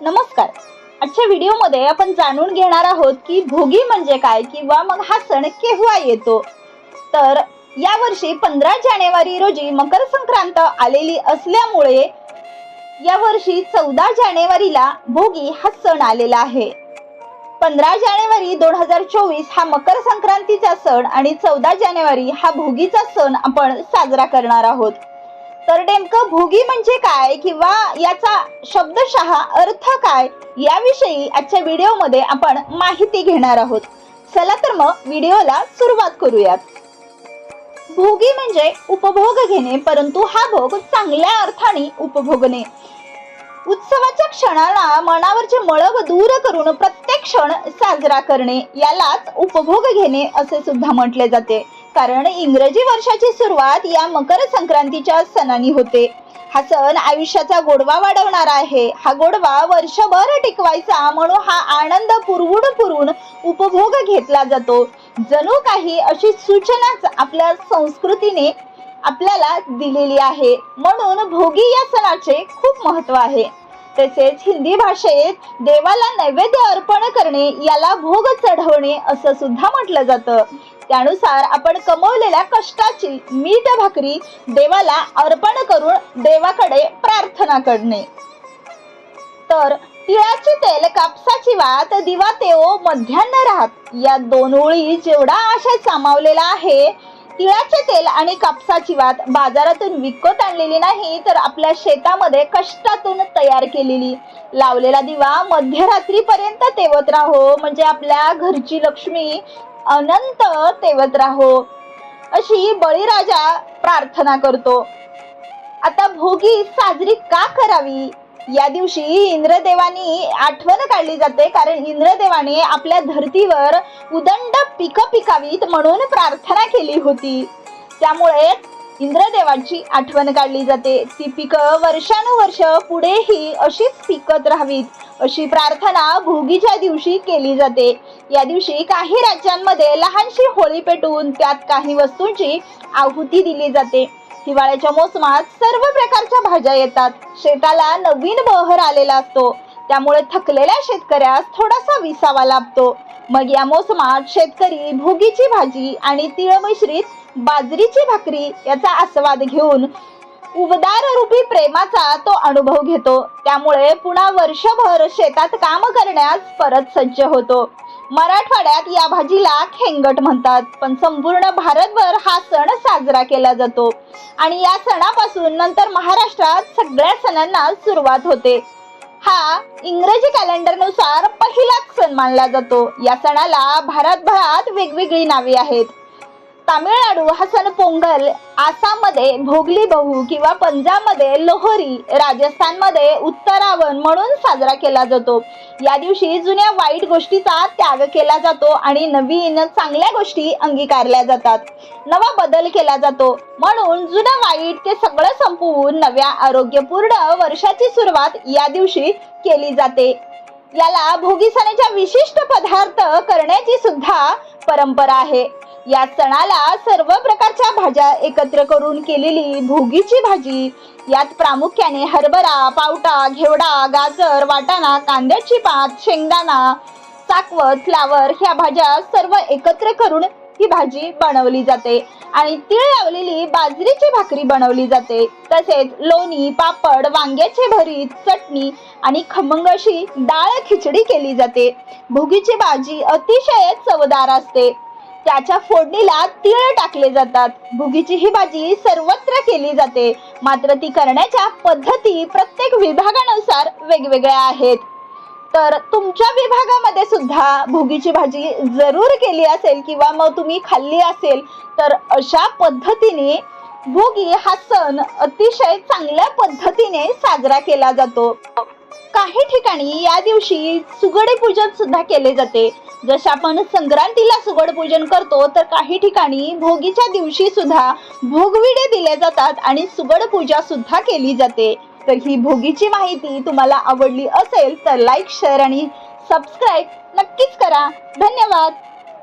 नमस्कार. आजच्या व्हिडिओमध्ये आपण जाणून घेणार आहोत की भोगी म्हणजे काय किंवा मग हा सण केव्हा येतो? तर यावर्षी पंधरा जानेवारी रोजी मकर संक्रांत आलेली असल्यामुळे यावर्षी चौदा जानेवारीला भोगी हा सण आलेला आहे. पंधरा जानेवारी दोन हजार चोवीस हा मकर संक्रांतीचा सण आणि चौदा जानेवारी हा भोगीचा सण आपण साजरा करणार आहोत. तर नेमकं भोगी म्हणजे काय किंवा याचा शब्दशः अर्थ काय याविषयी आजच्या व्हिडिओमध्ये आपण माहिती घेणार आहोत. चला तर मग व्हिडिओला सुरुवात करूयात. भोगी म्हणजे उपभोग घेणे परंतु हा भोग चांगल्या अर्थाने उपभोगणे. उत्सवाच्या क्षणाला मनावरचे मळब दूर करून प्रत्येक क्षण साजरा करणे यालाच उपभोग घेणे असे सुद्धा म्हटले जाते. कारण इंग्रजी वर्षाची सुरुवात या मकर संक्रांतीच्या सणानी होते. हा सण आयुष्याचा गोडवा वाढवणारा आहे. हा गोडवा वर्षभर टिकवायचा म्हणून हा आनंद पुरवून पुरवून उपभोग घेतला जातो. जणू काही अशी सूचनाच आपल्या संस्कृतीने आपल्याला दिलेली आहे. म्हणून भोगी या सणाचे खूप महत्त्व आहे. तसेच हिंदी भाषेत देवाला नैवेद्य अर्पण करणे याला भोग चढवणे असं सुद्धा म्हटलं जातं. त्यानुसार आपण कमवलेल्या कष्टाची मीठ भाकरी देवाला अर्पण करून देवाकडे प्रार्थना करणे. तर तिळाचे तेल कापसाची वात दिवा तेओ मध्यान्न राहत या दोन ओळी जेवढा आशय सामावलेला आहे तिळाचे तेल आणि कापसाची वात बाजारातून विकत आणलेली नाही तर आपल्या शेतामध्ये कष्टातून तयार केलेली. लावलेला दिवा मध्यरात्रीपर्यंत तेवत राहो म्हणजे आपल्या घरची लक्ष्मी अनंत तेवत राहो. अशी बळीराजा प्रार्थना करतो. आता भोगी साजरी का करावी? या दिवशी इंद्रदेवानी आठवण काढली जाते कारण इंद्रदेवाने आपल्या धर्तीवर उदंड पिकं पिकावीत म्हणून प्रार्थना केली होती. त्यामुळे इंद्रदेवाची आठवण काढली जाते. ती पिकं वर्षानुवर्ष पुढेही अशीच पिकत राहावीत अशी प्रार्थना भोगीच्या दिवशी केली जाते. या दिवशी काही राज्यांमध्ये लहानशी होळी पेटवून त्यात काही वस्तूंची आहुती दिली जाते. हिवाळ्याच्या मोसमात सर्व प्रकारच्या भाज्या येतात. शेताला नवीन बहर आलेला असतो. त्यामुळे थकलेल्या शेतकऱ्यास थोडासा विसावा लाभतो. मग या मोसमात शेतकरी भोगीची भाजी आणि तिळ मिश्रित बाजरीची भाकरी याचा आस्वाद घेऊन उबदार रूपी प्रेमाचा तो अनुभव घेतो. त्यामुळे पुन्हा वर्षभर शेतात काम करण्यास परत सज्ज होतो. मराठवाड्यात या भाजीला खेंगट म्हणतात पण संपूर्ण भारतभर हा सण साजरा केला जातो. आणि या सणापासून नंतर महाराष्ट्रात सगळ्या सणांना सुरुवात होते. हा इंग्रजी कॅलेंडरनुसार पहिलाच सण मानला जातो. या सणाला भारतभरात वेगवेगळी नावे आहेत. तामिळनाडू हा सण पोंगल आसाममध्ये भोगली बहु किंवा पंजाबमध्ये लोहरी राजस्थानमध्ये उत्तरावण म्हणून साजरा केला जातो. या दिवशी जुन्या वाईट गोष्टीचा त्याग केला जातो आणि नवीन चांगल्या गोष्टी अंगीकारल्या जातात. नवा बदल केला जातो. म्हणून जुनं वाईट ते सगळं संपवून नव्या आरोग्यपूर्ण वर्षाची सुरुवात या दिवशी केली जाते. याला भोगी सणाच्या विशिष्ट पदार्थ करण्याची सुद्धा परंपरा आहे. या सणाला सर्व प्रकारच्या भाज्या एकत्र करून केलेली भोगीची भाजी. यात प्रामुख्याने हरभरा पावटा घेवडा गाजर वाटाणा कांद्याची पात शेंगदाणा चाकवत फ्लावर ह्या भाज्या सर्व एकत्र करून ही भाजी बनवली जाते. आणि तीळ लावलेली बाजरीची भाकरी बनवली जाते. तसेच लोणी पापड वांग्याचे भरीत चटणी आणि खमंग अशी डाळ खिचडी केली जाते. भोगीची भाजी अतिशय चवदार असते. त्याच्या फोडणीला तीळ टाकले जातात. भुगीची ही भाजी सर्वत्र केली जाते. मात्र ती करण्याच्या पद्धती प्रत्येक विभागानुसार वेगवेगळ्या आहेत. तर तुमच्या विभागामध्ये सुद्धा भोगीची भाजी जरूर केली असेल किंवा मग तुम्ही खाल्ली असेल तर अशा पद्धतीने भोगी हा सण अतिशय चांगल्या पद्धतीने साजरा केला जातो. काही ठिकाणी या दिवशी सुगडे पूजन सुद्धा केले जाते. जसे आपण संक्रांतीला सुगड पूजन करतो तर काही ठिकाणी भोगीच्या दिवशी सुद्धा भोगविडे दिले जातात आणि सुगड पूजा सुद्धा केली जाते. तर ही भोगीची माहिती तुम्हाला आवडली असेल तर लाईक शेअर आणि सबस्क्राईब नक्कीच करा. धन्यवाद!